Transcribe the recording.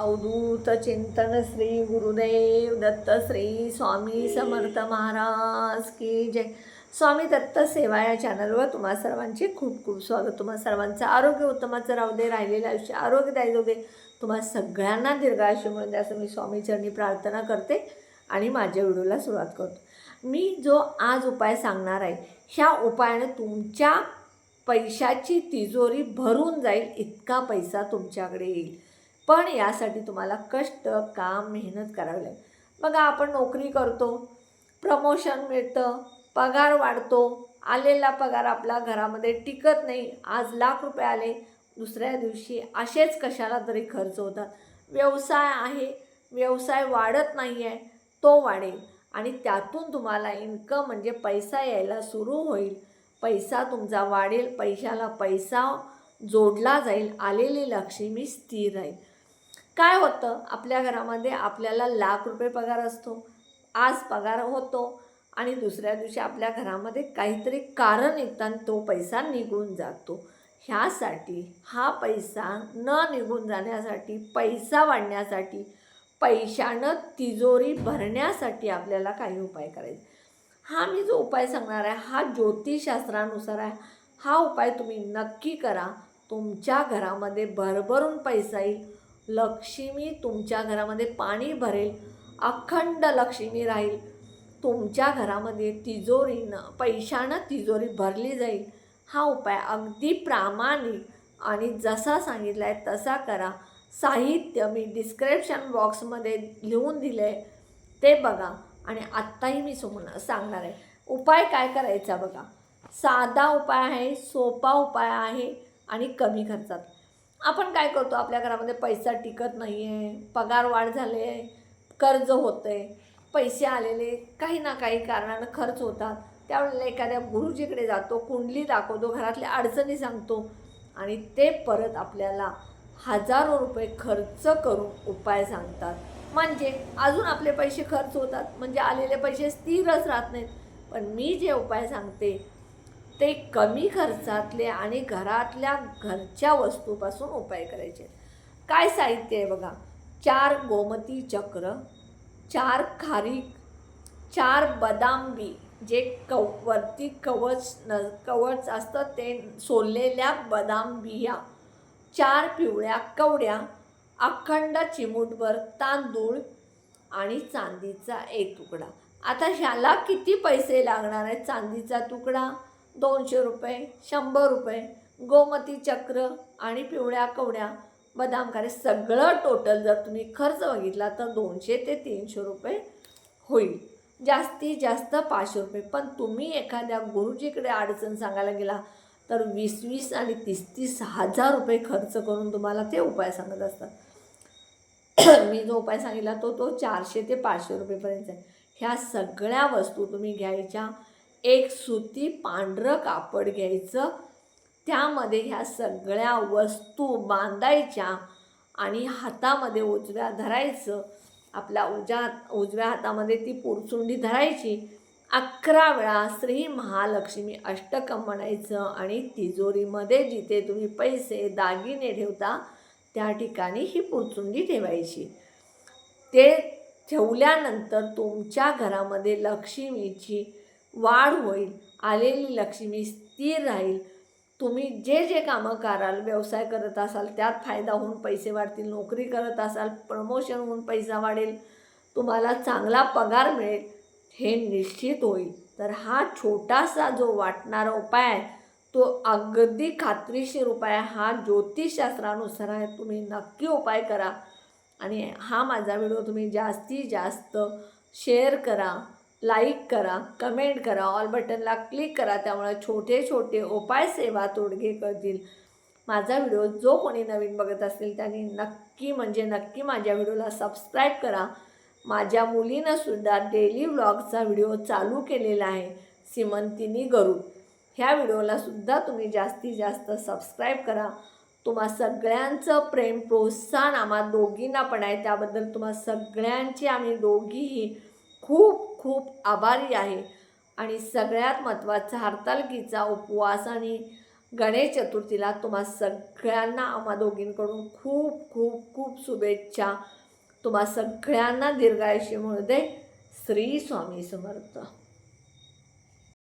अवधूत चिंतन श्री गुरुदेव दत्त श्री स्वामी समर्थ महाराज की जय. स्वामी दत्त सेवा या चॅनलवर तुम्हा सर्वांचे खूप खूप स्वागत. तुम्हा सर्वांचं आरोग्य उत्तमाचं राहू दे राहिलेलं आयुष्य आरोग्यदायी जाऊ दे. तुम्हा सगळ्यांना दीर्घायुष्य मिळून द्या असं मी स्वामीचरणी प्रार्थना करते आणि माझ्या व्हिडिओला सुरुवात करतो. मी जो आज उपाय सांगणार आहे ह्या उपायाने तुमच्या पैशाची तिजोरी भरून जाईल इतका पैसा तुमच्याकडे येईल. पण यासाठी तुम्हाला कष्ट काम मेहनत करावी लागेल. बघा आपण नोकरी करतो प्रमोशन मिळतं पगार वाढतो आलेला पगार आपला घरामध्ये टिकत नाही आज लाख रुपये आले दुसऱ्या दिवशी असेच कशाला तरी खर्च होतात. व्यवसाय आहे व्यवसाय वाढत नाही आहे तो वाढेल. आणि त्यातून तुम्हाला इन्कम म्हणजे पैसा यायला सुरू होईल. पैसा तुमचा वाढेल पैशाला पैसा जोडला जाईल आलेली लक्ष्मी स्थिर राहील. काय होतं? आपल्या घरामध्ये आपल्याला लाख रुपये पगार असतो. आज पगार होतो आणि दुसऱ्या दिवशी आपल्या घरामध्ये काहीतरी कारण येतात तो पैसा निघून जातो. ह्यासाठी हा पैसा न निघून जाण्यासाठी पैसा वाढण्यासाठी पैशानं तिजोरी भरण्यासाठी आपल्याला काही उपाय करायचे. हा मी जो उपाय सांगणार आहे हा ज्योतिषशास्त्रानुसार आहे. हा उपाय तुम्ही नक्की करा. तुमच्या घरामध्ये भरभरून पैसा येईल. लक्ष्मी तुमच्या घरामध्ये पाणी भरेल अखंड लक्ष्मी राहील. तुमच्या घरामध्ये तिजोरीनं पैशानं तिजोरी भरली जाईल. हा उपाय अगदी प्रामाणिक आणि जसा सांगितला आहे तसा करा. साहित्य मी डिस्क्रिप्शन बॉक्समध्ये लिहून दिलं आहे ते बघा आणि आत्ताही मी सोम सांगणार आहे. उपाय काय करायचा बघा. साधा उपाय आहे सोपा उपाय आहे आणि कमी खर्चात. आपण काय करतो? आपल्या घरामध्ये पैसा टिकत नाही आहे पगार वाढ झाले आहे कर्ज होतं आहे पैसे आलेले काही ना काही कारणानं खर्च होतात. त्यावेळेला एखाद्या गुरुजीकडे जातो कुंडली दाखवतो घरातल्या अडचणी सांगतो आणि ते परत आपल्याला हजारो रुपये खर्च करून उपाय सांगतात. म्हणजे अजून आपले पैसे खर्च होतात म्हणजे आलेले पैसे स्थिरच राहत नाहीत. पण मी जे उपाय सांगते ते कमी खर्चातले आणि घरातल्या घरच्या वस्तूपासून उपाय करायचे. काय साहित्य आहे बघा? चार गोमती चक्र चार खारीक चार बदाम बी जे कव वरती कवच न कवच असतं ते सोललेल्या बदाम बिया चार पिवळ्या कवड्या अखंड चिमूटभर तांदूळ आणि चांदीचा एक तुकडा. आता ह्याला किती पैसे लागणार आहेत चांदीचा तुकडा? दोनशे रुपये शंभर रुपये गोमती चक्र आणि पिवळ्या कवड्या बदाम कारे सगळं टोटल जर तुम्ही खर्च बघितला तर दोनशे ते तीनशे रुपये होईल. जास्तीत जास्त पाचशे रुपये. पण तुम्ही एखाद्या गुरुजीकडे अडचण सांगायला गेला तर वीस वीस आणि तीस तीस हजार रुपये खर्च करून तुम्हाला ते उपाय सांगत असतात. मी जो उपाय सांगितला तो तो चारशे ते पाचशे रुपयेपर्यंत आहे. ह्या सगळ्या वस्तू तुम्ही घ्यायच्या एक सुती पांढरं कापड घ्यायचं. त्यामध्ये ह्या सगळ्या वस्तू बांधायच्या आणि हातामध्ये उजव्या धरायचं. आपल्या उज्या उजव्या हातामध्ये ती पुरचुंडी धरायची. अकरा वेळा श्री महालक्ष्मी अष्टकम म्हणायचं आणि तिजोरीमध्ये जिथे तुम्ही पैसे दागिने ठेवता त्या ठिकाणी ही पुरचुंडी ठेवायची. ते ठेवल्यानंतर तुमच्या घरामध्ये लक्ष्मीची वाढ होईल आलेली लक्ष्मी स्थिर राहील. तुम्ही जे जे कामं कराल व्यवसाय करत असाल त्यात फायदा होऊन पैसे वाढतील नोकरी करत असाल प्रमोशन होऊन पैसा वाढेल तुम्हाला चांगला पगार मिळेल हे निश्चित होईल. तर हा छोटासा जो वाटणारा उपाय आहे तो अगदी खात्रीशीर उपाय हा ज्योतिषशास्त्रानुसार आहे. तुम्ही नक्की उपाय करा आणि हा माझा व्हिडिओ तुम्ही जास्तीत जास्त शेअर करा. लाईक करा कमेंट करा ऑल बटनला क्लिक करा त्यामुळे छोटे छोटे उपाय सेवा तोडगे करतील. माझा व्हिडिओ जो कोणी नवीन बघत असतील त्यांनी नक्की म्हणजे नक्की माझ्या व्हिडिओला सबस्क्राईब करा. माझ्या मुलीनंसुद्धा डेली व्लॉगचा व्हिडिओ चालू केलेला आहे सिमंतिनी गरुड. ह्या व्हिडिओलासुद्धा तुम्ही जास्तीत जास्त सबस्क्राईब करा. तुम्हा सगळ्यांचं प्रेम प्रोत्साहन आम्हा दोघींना पण आहे. त्याबद्दल तुम्हा सगळ्यांची आम्ही दोघीही खूप खूप आभारी आहे. आणि सगळ्यात महत्त्वाचा हरतालकीचा उपवास आणि गणेश चतुर्थीला तुम्हा सगळ्यांना आम्हा दोघींकडून खूप खूप खूप शुभेच्छा. तुम्हा सगळ्यांना दीर्घायुष्य म्हणू दे. श्री स्वामी समर्थ.